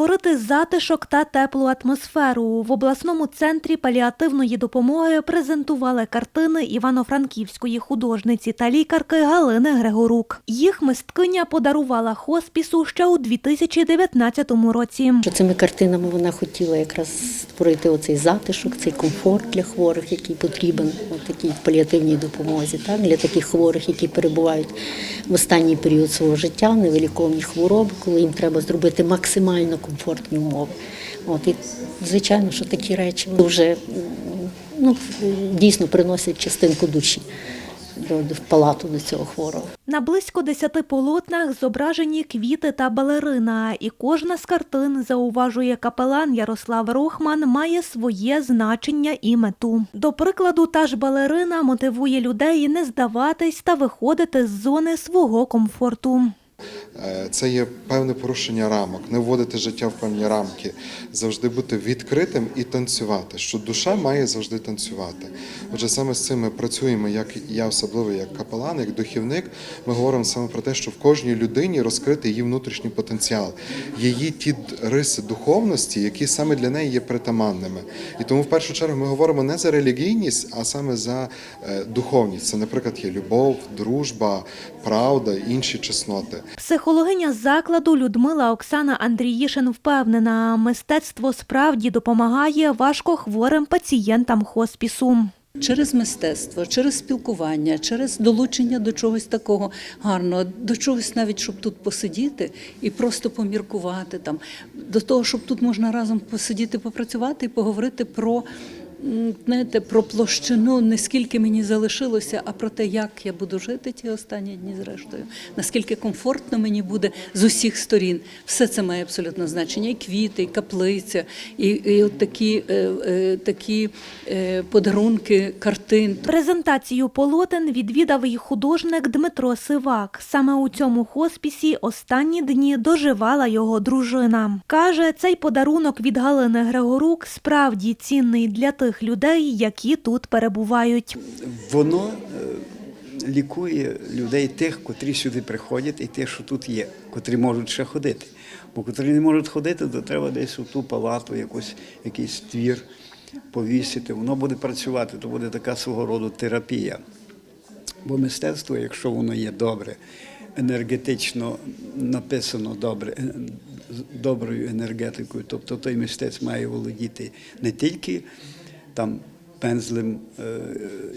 Створити затишок та теплу атмосферу в обласному центрі паліативної допомоги презентували картини івано-франківської художниці та лікарки Галини Григорук. Їх мисткиня подарувала хоспісу ще у 2019 році. Цими картинами вона хотіла якраз створити оцей затишок, цей комфорт для хворих, який потрібен у такій паліативній допомозі, так для таких хворих, які перебувають в останній період свого життя, невиліковні хвороби, коли їм треба зробити максимально комфортні умови. От і звичайно, що такі речі вже ну, дійсно приносять частинку душі в палату до цього хворого. На близько десяти полотнах зображені квіти та балерина, і кожна з картин, зауважує капелан Ярослав Рохман, має своє значення і мету. До прикладу, та ж балерина мотивує людей не здаватись та виходити з зони свого комфорту. Е, Це є певне порушення рамок, не вводити життя в певні рамки, завжди бути відкритим і танцювати. Що душа має завжди танцювати. Отже, саме з цим ми працюємо, як я особливо як капелан, як духівник. Ми говоримо саме про те, що в кожній людині розкрити її внутрішній потенціал, її ті риси духовності, які саме для неї є притаманними. І тому в першу чергу ми говоримо не за релігійність, а саме за е, духовність. Це, наприклад, є любов, дружба, правда, інші чесноти. Психологиня закладу Людмила Оксана Андріїшин впевнена, мистецтво справді допомагає важкохворим пацієнтам хоспісу. Через мистецтво, через спілкування, через долучення до чогось такого гарного, до чогось навіть, щоб тут посидіти і просто поміркувати там, до того, щоб тут можна разом посидіти, попрацювати і поговорити про. Знаєте, про площину не скільки мені залишилося, а про те, як я буду жити ті останні дні, зрештою, наскільки комфортно мені буде з усіх сторін. Все це має абсолютно значення. І квіти, і каплиця, і, і от такі, е, е, такі е, подарунки, картин. Презентацію полотен відвідав і художник Дмитро Сивак. Саме у цьому хоспісі останні дні доживала його дружина. Каже, цей подарунок від Галини Григорук справді цінний для тих людей, які тут перебувають. воно е, лікує людей тих, котрі сюди приходять, і тих, що тут є, котрі можуть ще ходити. Бо котрі не можуть ходити, то треба десь у ту палату, якусь, якийсь твір повісити. Воно буде працювати, то буде така свого роду терапія. Бо мистецтво, якщо воно є добре, енергетично написано добре, е, з доброю енергетикою, тобто той мистець має володіти не тільки там пензлем е,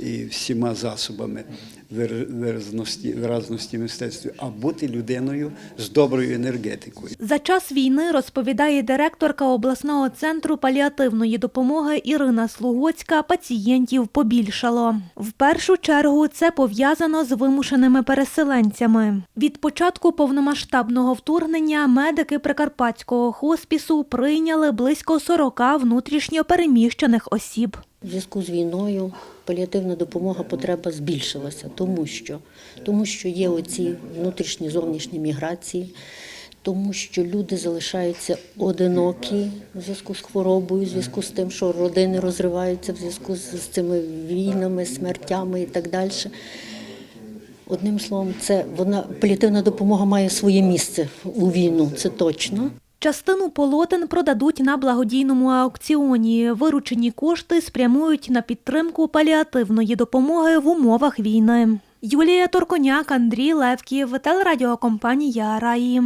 і всіма засобами вир- виразності, виразності мистецтва, а бути людиною з доброю енергетикою. За час війни розповідає директорка обласного центру паліативної допомоги Ірина Слугоцька. Пацієнтів побільшало. В першу чергу це пов'язано з вимушеними переселенцями. Від початку повномасштабного вторгнення медики Прикарпатського хоспісу прийняли близько 40 внутрішньо переміщених осіб. У зв'язку з війною паліативна допомога потреба збільшилася, тому що, тому що є оці внутрішні зовнішні міграції, тому що люди залишаються одинокі в зв'язку з хворобою, в зв'язку з тим, що родини розриваються в зв'язку з, цими війнами, смертями і так далі. Одним словом, це вона паліативна допомога має своє місце у війну, це точно. Частину полотен продадуть на благодійному аукціоні. Виручені кошти спрямують на підтримку паліативної допомоги в умовах війни. Юлія Торконяк, Андрій Левків, телерадіокомпанія Раї.